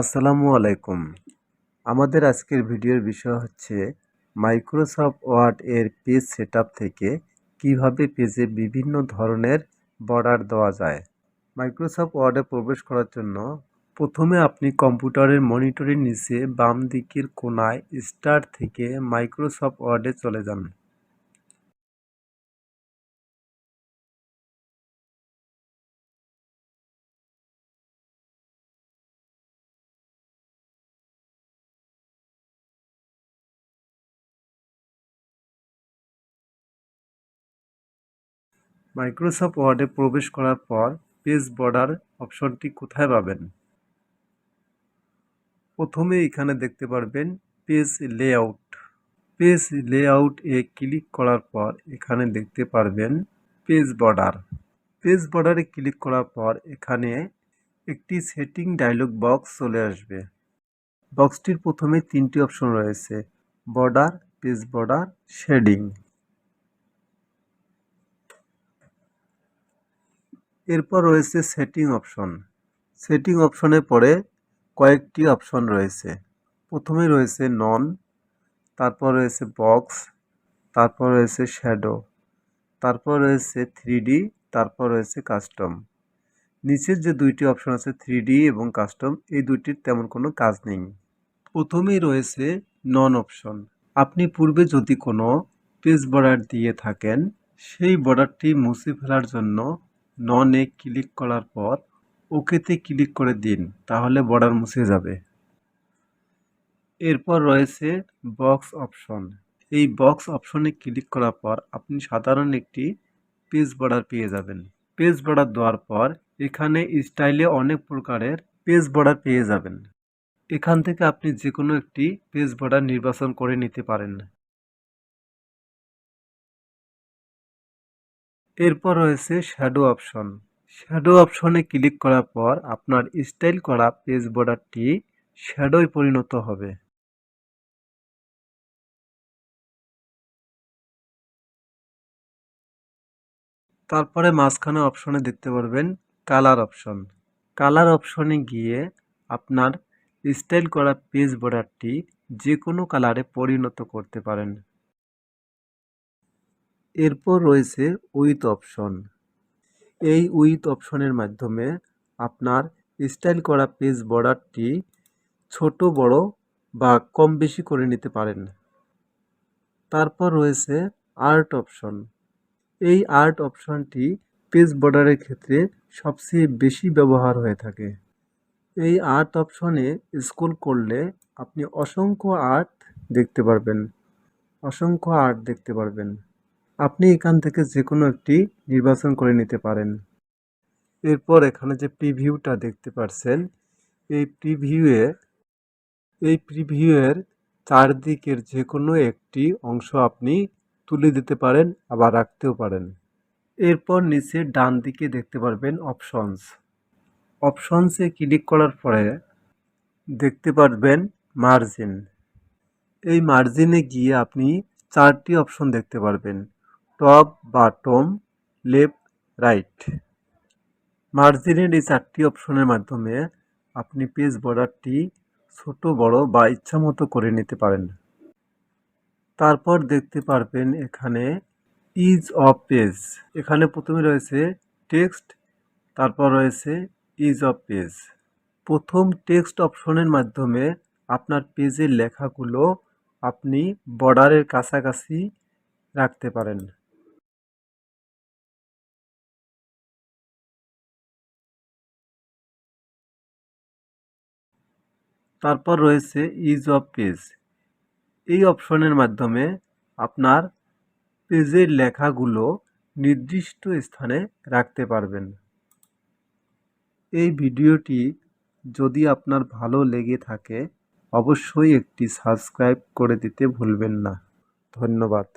আসসালামু আলাইকুম। আমাদের আজকের ভিডিওর বিষয় হচ্ছে মাইক্রোসফট ওয়ার্ড এর পেজ সেটআপ থেকে কীভাবে পেজে বিভিন্ন ধরনের বর্ডার দেওয়া যায়। মাইক্রোসফট ওয়ার্ডে প্রবেশ করার জন্য প্রথমে আপনি কম্পিউটারের মনিটরের নিচে বাম দিকের কোণায় স্টার্ট থেকে মাইক্রোসফট ওয়ার্ডে চলে যান। মাইক্রোসফট ওয়ার্ডে প্রবেশ করার পর পেজ বর্ডার অপশনটি কোথায় পাবেন? প্রথমে এখানে দেখতে পারবেন পেজ লেআউট। পেজ লেআউট এ ক্লিক করার পর এখানে দেখতে পারবেন পেজ বর্ডার। পেজ বর্ডারে ক্লিক করার পর এখানে একটি সেটিং ডায়লগ বক্স চলে আসবে। বক্সটির প্রথমে তিনটি অপশন রয়েছে, বর্ডার, পেজ বর্ডার, শেডিং। এরপর রয়েছে সেটিং অপশন। সেটিং অপশনের পরে কয়েকটি অপশন রয়েছে। প্রথমে রয়েছে নন তারপর রয়েছে বক্স তারপর রয়েছে শ্যাডো তারপর রয়েছে থ্রি তারপর রয়েছে কাস্টম নিচের যে দুইটি অপশন আছে থ্রি এবং কাস্টম এই দুইটির তেমন কোনো কাজ নেই। প্রথমেই রয়েছে নন অপশন আপনি পূর্বে যদি কোনো পেজ বর্ডার দিয়ে থাকেন, সেই বর্ডারটি মুছে ফেলার জন্য ননে ক্লিক করার পর ওকেতে ক্লিক করে দিন, তাহলে বর্ডার মুছে যাবে। এরপর রয়েছে বক্স অপশন এই বক্স অপশনে ক্লিক করার পর আপনি সাধারণ একটি পেজ বর্ডার পেয়ে যাবেন। পেজ বর্ডার দেওয়ার পর এখানে স্টাইলে অনেক প্রকারের পেজ বর্ডার পেয়ে যাবেন। এখান থেকে আপনি যে কোনো একটি পেজ বর্ডার নির্বাচন করে নিতে পারেন। এরপর রয়েছে শ্যাডো অপশন শ্যাডো অপশনে ক্লিক করার পর আপনার স্টাইল করা পেজ বর্ডারটি শ্যাডোয় পরিণত হবে। তারপরে মাঝখানে অপশনে দেখতে পারবেন কালার অপশন কালার অপশনে গিয়ে আপনার স্টাইল করা পেজ বর্ডারটি যে কোনো কালারে পরিণত করতে পারেন। এরপর রয়েছে উইথ অপশন। এই উইথ অপশনের মাধ্যমে আপনার স্টাইল করা পেজ বর্ডারটি ছোট, বড় বা কম বেশি করে নিতে পারেন। তারপর রয়েছে আর্ট অপশন। এই আর্ট অপশনটি পেজ বর্ডারের ক্ষেত্রে সবচেয়ে বেশি ব্যবহার হয়ে থাকে। এই আর্ট অপশনে স্কুল করলে আপনি অসংখ্য আর্ট দেখতে পারবেন। অসংখ্য আর্ট দেখতে পারবেন। আপনি এখান থেকে যে কোনো একটি নির্বাচন করে নিতে পারেন। এরপর এখানে যে প্রিভিউটা দেখতে পাচ্ছেন এই প্রিভিউয়ে, এই প্রিভিউয়ের চারদিকের যে কোনো একটি অংশ আপনি তুলে দিতে পারেন আবার রাখতেও পারেন। এরপর নিচে ডান দিকে দেখতে পারবেন অপশনস। অপশনসে ক্লিক করার পরে দেখতে পারবেন মার্জিন। এই মার্জিনে গিয়ে আপনি চারটি অপশন দেখতে পারবেন। Top, bottom, left, right. মার্জিনের এই চারটি অপশনের মাধ্যমে আপনি পেজ বর্ডারটি ছোট, বড় বা ইচ্ছা মতো করে নিতে পারেন। তারপর দেখতে পারবেন এখানে ইজ অফ পেজ এখানে প্রথমে রয়েছে টেক্সট তারপর রয়েছে ইজ অফ পেজ প্রথম টেক্সট অপশনের মাধ্যমে আপনার পেজের লেখাগুলো আপনি বর্ডারের কাছাকাছি রাখতে পারেন। তারপর রয়েছে ইজ অফ পেজ এই অপশনের মাধ্যমে আপনার পেজের লেখাগুলো নির্দিষ্ট স্থানে রাখতে পারবেন। এই ভিডিওটি যদি আপনার ভালো লেগে থাকে, অবশ্যই একটি সাবস্ক্রাইব করে দিতে ভুলবেন না। ধন্যবাদ।